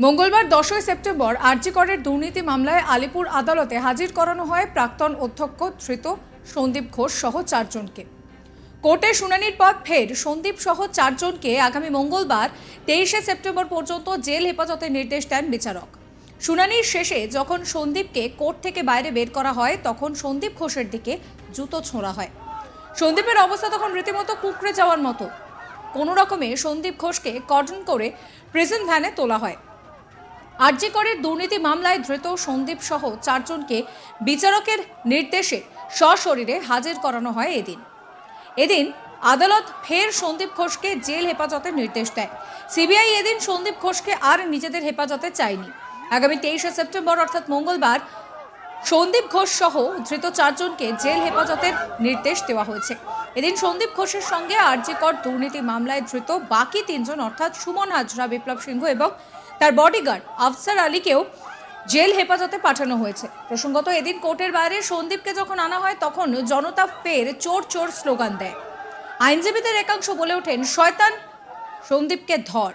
মঙ্গলবার দশই সেপ্টেম্বর আরজিকরের দুর্নীতি মামলায় আলিপুর আদালতে হাজির করানো হয় প্রাক্তন অধ্যক্ষ ধৃত সন্দীপ ঘোষ সহ চারজনকে। কোর্টে শুনানির পর ফের সন্দীপ সহ চারজনকে আগামী মঙ্গলবার তেইশে সেপ্টেম্বর পর্যন্ত জেল হেফাজতের নির্দেশ দেন বিচারক। শুনানির শেষে যখন সন্দীপকে কোর্ট থেকে বাইরে বের করা হয়, তখন সন্দীপ ঘোষের দিকে জুতো ছোঁড়া হয়। সন্দীপের অবস্থা তখন রীতিমতো কুকড়ে যাওয়ার মতো। কোনো রকমে সন্দীপ ঘোষকে কর্ডন করে প্রিজন ভ্যানে তোলা হয়। আরজিকরের দুর্নীতি মামলায় ধৃত সন্দীপ সহ চারজনকে বিচারকের নির্দেশে সশরীরে হাজির করানো হয় এদিন। এদিন আদালত ফের সন্দীপ ঘোষকে জেল হেফাজতের নির্দেশ দেয়। সিবিআই এদিন সন্দীপ ঘোষকে আর নিজেদের হেফাজতে চায়নি। আগামী তেইশে সেপ্টেম্বর, অর্থাৎ মঙ্গলবার, সন্দীপ ঘোষ সহ ধৃত চারজনকে জেল হেফাজতের নির্দেশ দেওয়া হয়েছে। এদিন সন্দীপ ঘোষের সঙ্গে আরজিকর দুর্নীতি মামলায় ধৃত বাকি তিনজন, অর্থাৎ সুমন হাজরা, বিপ্লব সিংহ এবং তার বডিগার্ড আফসার আলীকেও জেল হেফাজতে পাঠানো হয়েছে। প্রসঙ্গত এদিন কোর্টের বাইরে সন্দীপকে যখন আনা হয়, তখন জনতা ফের চোর চোর স্লোগান দেয়। আইনজীবীদের একাংশ বলে ওঠেন, শয়তান সন্দীপকে ধর।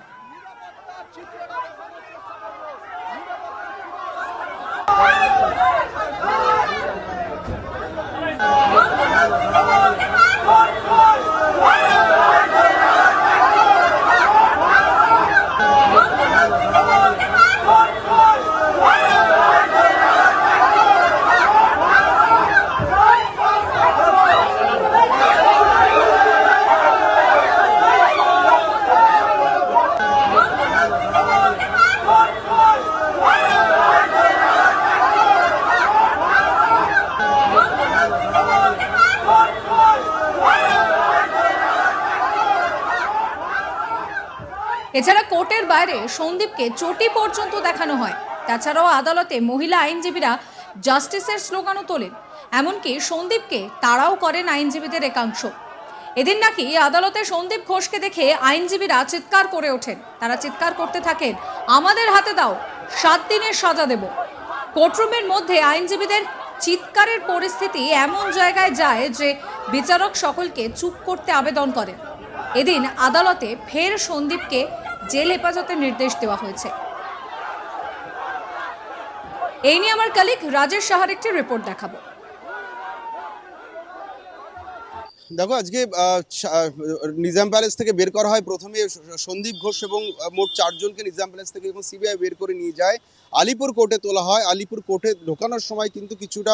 কোর্টের বাইরে সন্দীপকে চটি পর্যন্ত দেখানো হয়। তাছাড়াও আদালতে মহিলা আইনজীবীরা জাস্টিসের স্লোগানও তোলেন। এমনকি সন্দীপকে তাড়াও করেন আইনজীবীদের একাংশ। এদিন নাকি আদালতে সন্দীপ ঘোষকে দেখে আইনজীবীরা চিৎকার করে ওঠেন। তারা চিৎকার করতে থাকেন, আমাদের হাতে দাও, সাত দিনের সাজা দেব। কোর্টরুমের মধ্যে আইনজীবীদের চিৎকারের পরিস্থিতি এমন জায়গায় যায় যে বিচারক সকলকে চুপ করতে আবেদন করেন। এদিন আদালতে ফের সন্দীপকে জেল হেফাজতের নির্দেশ দেওয়া হয়েছে। এই নিয়ে আমার কালিক রাজেশ সাহার একটি রিপোর্ট দেখাবো। দেখো, আজকে নিজাম প্যালেস থেকে বের করা হয়। প্রথমে সন্দীপ ঘোষ এবং মোট চারজনকে নিজাম প্যালেস থেকে এবং সিবিআই বের করে নিয়ে যায়। আলিপুর কোর্টে তোলা হয়। আলিপুর কোর্টে ঢোকানোর সময় কিন্তু কিছুটা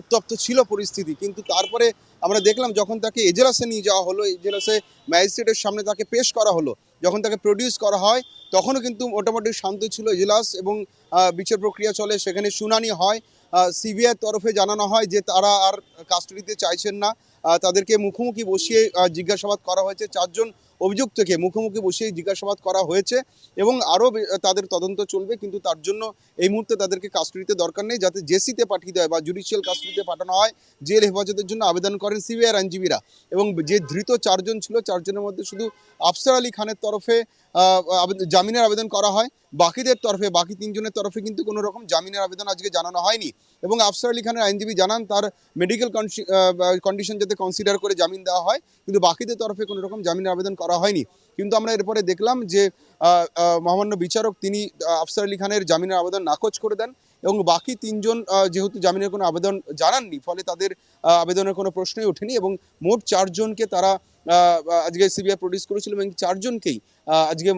উত্তপ্ত ছিল পরিস্থিতি। কিন্তু তারপরে আমরা দেখলাম যখন তাকে এজেলাসে নিয়ে যাওয়া হলো, এজেলাসে ম্যাজিস্ট্রেটের সামনে তাকে পেশ করা হলো যখন তাকে প্রডিউস করা হয়, তখনও কিন্তু মোটামুটি শান্ত ছিল এজলাস এবং বিচার প্রক্রিয়া চলে। সেখানে শুনানি হয়। সিবিআইয়ের তরফে জানানো হয় যে তারা আর কাস্টডিতে চাইছেন না। তাদেরকে মুখোমুখি বসিয়ে জিজ্ঞাসাবাদ করা হয়েছে। চারজন অভিযুক্তকে মুখোমুখি বসিয়ে জিজ্ঞাসাবাদ করা হয়েছে এবং আরও তাদের তদন্ত চলবে, কিন্তু তার জন্য এই মুহূর্তে তাদেরকে কাস্টডিতে দরকার নেই, যাতে জেসিতে পাঠিয়ে দেয় বা জুডিশিয়াল কাস্টডিতে পাঠানো হয়, জেল হেফাজতের জন্য আবেদন করেন সিবিআই আইনজীবীরা। এবং যে ধৃত চারজন ছিল, চারজনের মধ্যে শুধু আফসার আলী খানের তরফে জামিনের আবেদন করা হয়। বাকিদের তরফে, বাকি তিনজনের তরফে কিন্তু কোনো রকম জামিনের আবেদন আজকে জানানো হয়নি। এবং আফসার আলী খানের আইনজীবী জানান, তার মেডিকেল কন্ডিশন যাতে কনসিডার করে জামিন দেওয়া হয়, কিন্তু বাকিদের তরফে কোনো রকম জামিনের আবেদন করা হয়নি। কিন্তু আমরা এরপরে দেখলাম যে মহামান্য বিচারক তিনি আফসার আলী খানের জামিনের আবেদন নাকচ করে দেন এবং বাকি তিনজন যেহেতু জামিনের কোনো আবেদন জানাননি, ফলে তাদের আবেদনের কোনো প্রশ্নই ওঠেনি এবং মোট চারজনকে তারা আজকে সিবিআই প্রডিউস করেছিল এবং চারজনকেই আজকে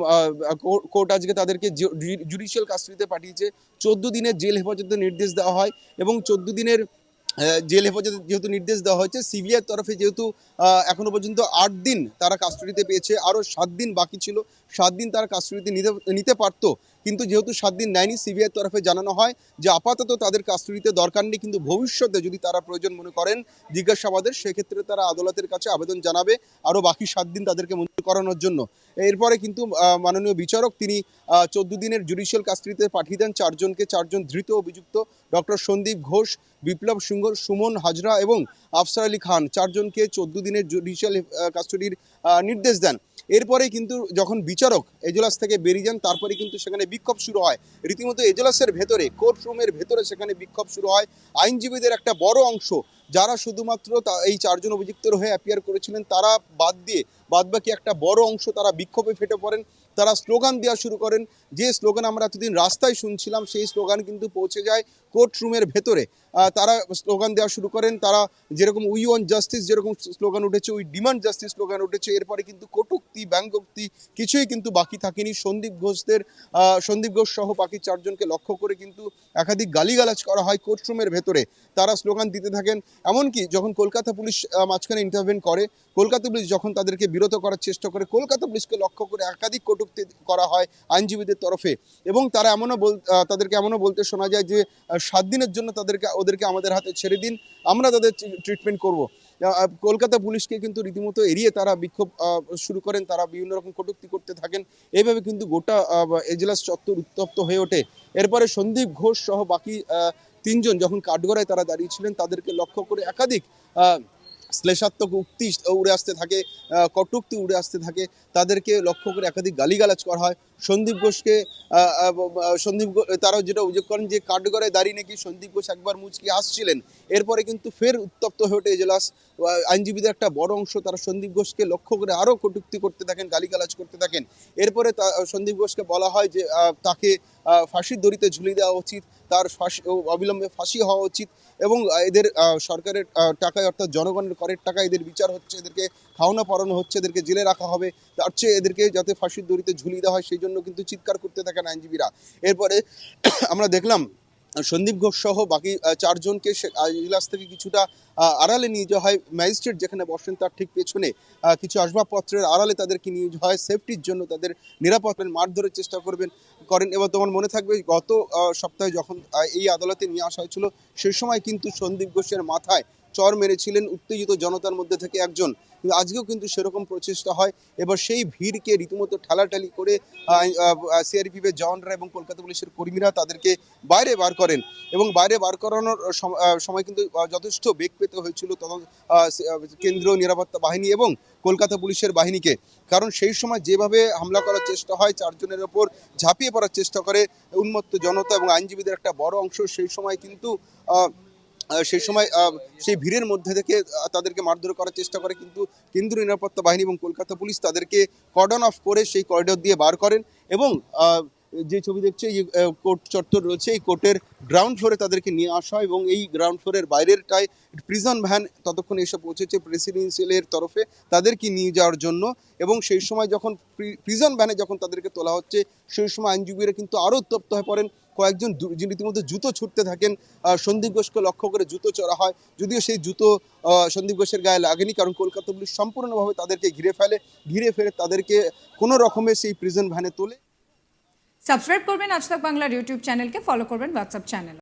কোর্ট আজকে তাদেরকে জুডিশিয়াল কাস্টডিতে পাঠিয়েছে। চোদ্দ দিনের জেল হেফাজতের নির্দেশ দেওয়া হয় এবং চোদ্দ দিনের জেল হেফাজতে যেহেতু নির্দেশ দেওয়া হয়েছে, সিবিআইয়ের তরফে যেহেতু এখনও এখনও পর্যন্ত আট দিন তারা কাস্টডিতে পেয়েছে, আরও সাত দিন বাকি ছিল, সাত দিন তারা কাস্টডিতে নিতে নিতে পারতো। কিন্তু যেহেতু সাত দিন নেয়নি সিবিআইয়ের তরফে জানানো হয় যে আপাতত তাদের কাস্টডিতে দরকার নেই, কিন্তু ভবিষ্যতে যদি তারা প্রয়োজন মনে করেন জিজ্ঞাসাবাদের, সেক্ষেত্রে তারা আদালতের কাছে আবেদন জানাবে আরও বাকি সাত দিন তাদেরকে মঞ্জুর করানোর জন্য। এরপরে কিন্তু মাননীয় বিচারক তিনি চোদ্দ দিনের জুডিশিয়াল কাস্টডিতে পাঠিয়ে দেন চারজনকে। চারজন ধৃত অভিযুক্ত, ডক্টর সন্দীপ ঘোষ, বিপ্লব সিংহ সুমন হাজরা এবং আফসার আলী খান। চারজনকে চোদ্দ দিনের জুডিশিয়াল কাস্টডির নির্দেশ দেন। এরপরে কিন্তু যখন বিচারক এজলাস থেকে বেরিয়ে যান তারপরে কিন্তু সেখানে বিক্ষোভ শুরু হয়। রীতিমতো এজলাসের ভেতরে কোর্ট রুমের ভেতরে সেখানে বিক্ষোভ শুরু হয়। আইনজীবীদের একটা বড় অংশ, যারা শুধুমাত্র এই চারজন অভিযুক্তর হয়ে অ্যাপিয়ার করেছিলেন, তারা বাদ দিয়ে বাদবাকি একটা বড় অংশ তারা বিক্ষোভে ফেটে পড়েন। তারা স্লোগান দেওয়া শুরু করেন যে স্লোগান আমরা এতদিন রাস্তায় শুনছিলাম, সেই স্লোগান কিন্তু পৌঁছে যায় কোর্ট রুমের ভেতরে তারা স্লোগান দেওয়া শুরু করেন, তারা যেরকম উই ওয়ান জাস্টিস, যেরকম স্লোগান উঠেছে, উই ডিমান্ড জাস্টিস স্লোগান উঠেছে, এরপরে কিন্তু কটুক্তি, ব্যঙ্গোক্তি কিছুই কিন্তু বাকি থাকেনি। সন্দীপ ঘোষদের সন্দীপ ঘোষ সহ বাকি চারজনকে লক্ষ্য করে কিন্তু একাধিক গালিগালাজ করা হয় কোর্ট রুমের ভেতরে। তারা স্লোগান দিতে থাকেন, এমনকি যখন কলকাতা পুলিশ মাঝখানে ইন্টারভেন করে, কলকাতা পুলিশ যখন তাদেরকে বিরত করার চেষ্টা করে, কলকাতা পুলিশকে লক্ষ্য করে একাধিক কটূক্তি করা হয়, আইনজীবীদের তরফে। এবং তারা এমনও বল তাদেরকে এমনও বলতে শোনা যায় যে সাত দিনের জন্য তাদেরকে, ওদেরকে আমাদের হাতে ছেড়ে দিন, আমরা তাদের ট্রিটমেন্ট করব। কলকাতা পুলিশকে কিন্তু রীতিমতো এড়িয়ে তারা বিক্ষোভ শুরু করেন, তারা বিভিন্ন রকম কটুক্তি করতে থাকেন। এইভাবে কিন্তু গোটা এজলাস চত্বর উত্তপ্ত হয়ে ওঠে। এরপরে সন্দীপ ঘোষ সহ বাকি তিনজন যখন কাঠগড়ায় তারা দাঁড়িয়েছিলেন, তাদেরকে লক্ষ্য করে একাধিক শ্লেষাত্মক উক্তি উড়ে আসতে থাকে কটুক্তি উড়ে আসতে থাকে। তাদেরকে লক্ষ্য করে একাধিক গালিগালাজ করা হয়। সন্দীপ ঘোষকে সন্দীপ তারাও যেটা অভিযোগ করেন যে কাঠগড়ায় দাঁড়িয়ে নাকি সন্দীপ ঘোষ একবার মুচকি আসছিলেন এরপরে কিন্তু ফের উত্তপ্ত হয়ে ওঠে এজলাস। আইনজীবীদের একটা বড় অংশ তারা সন্দীপ ঘোষকে লক্ষ্য করে আরও কটুক্তি করতে থাকেন, গালিগালাজ করতে থাকেন। এরপরে সন্দীপ ঘোষকে বলা হয় যে তাকে ফাঁসির দড়িতে ঝুলিয়ে দেওয়া উচিত, তার ফাঁসি অবিলম্বে ফাঁসি হওয়া উচিত এবং এদের সরকারের টাকায় অর্থাৎ জনগণের করের টাকায় এদের বিচার হচ্ছে, এদেরকে খাওয়ানো পড়ানো হচ্ছে, এদেরকে জেলে রাখা হবে। তার চেয়ে এদেরকে যাতে ফাঁসির দড়িতে ঝুলিয়ে দেওয়া হয়, সেই জন্য কিন্তু চিৎকার করতে থাকেন আইনজীবীরা। এরপরে আমরা দেখলাম, সন্দীপ ঘোষ সহ বাকি চারজনকে ইজলাস থেকে কিছুটা আড়ালে নিয়ে যাওয়া হয়। ম্যাজিস্ট্রেট যেখানে বসেন তার ঠিক পেছনে কিছু আসবাবপত্রের আড়ালে তাদেরকে নিয়ে যাওয়া হয়। সেফটির জন্য তাদের নিরাপত্তার মারধরের চেষ্টা করবেন, করেন। এবার তোমার মনে থাকবে, গত সপ্তাহে যখন এই আদালতে নিয়ে আসা হয়েছিল, সেই সময় কিন্তু সন্দীপ ঘোষের মাথায় চর মেরেছিলেন উত্তেজিত জনতার মধ্যে থেকে একজন। কিন্তু আজকেও কিন্তু সেরকম প্রচেষ্টা হয়। এবার সেই ভিড়কে রীতিমতো ঠেলাঠালি করে সিআরপিএফ এর জওয়ানরা এবং কলকাতা পুলিশের কর্মীরা তাদেরকে বাইরে বার করেন এবং বাইরে বার করানোর সময় কিন্তু যথেষ্ট বেগ পেতে হয়েছিল তখন কেন্দ্রীয় নিরাপত্তা বাহিনী এবং কলকাতা পুলিশের বাহিনীকে। কারণ সেই সময় যেভাবে হামলা করার চেষ্টা হয়, চারজনের ওপর ঝাঁপিয়ে পড়ার চেষ্টা করে উন্মত্ত জনতা এবং আইনজীবীদের একটা বড় অংশ, সেই সময় কিন্তু সেই সময় সেই ভিড়ের মধ্যে থেকে তাদেরকে মারধর করার চেষ্টা করে, কিন্তু কেন্দ্রীয় নিরাপত্তা বাহিনী এবং কলকাতা পুলিশ তাদেরকে কর্ডন অফ করে সেই করিডোর দিয়ে বার করেন এবং যে ছবি দেখছে, এই কোর্ট চত্বর রয়েছে, এই কোর্টের গ্রাউন্ড ফ্লোরে তাদেরকে নিয়ে আসা হয় এবং এই গ্রাউন্ড ফ্লোরের বাইরেরটায় প্রিজন ভ্যান ততক্ষণ এসে পৌঁছেছে প্রেসিডেন্সিয়ালের তরফে তাদেরকে নিয়ে যাওয়ার জন্য এবং সেই সময় যখন প্রিজন ভ্যানে যখন তাদেরকে তোলা হচ্ছে, সেই সময় আইনজীবীরা কিন্তু আরও উত্তপ্ত হয়ে পড়েন। কয়েকজন রীতিমতো জুতো ছুটতে থাকেন সন্দীপ ঘোষকে লক্ষ্য করে জুতো চড়া হয়। যদিও সেই জুতো সন্দীপ ঘোষের গায়ে লাগেনি, কারণ কলকাতা পুলিশ সম্পূর্ণভাবে তাদেরকে ঘিরে ফেলে। ঘিরে ফেলে তাদেরকে কোনো রকমে সেই প্রিজন ভ্যানে তোলে। সাবস্ক্রাইব করবেন আজ বাংলার ইউটিউব চ্যানেলকে ফলো করবেন হোয়াটসঅ্যাপ চ্যানেল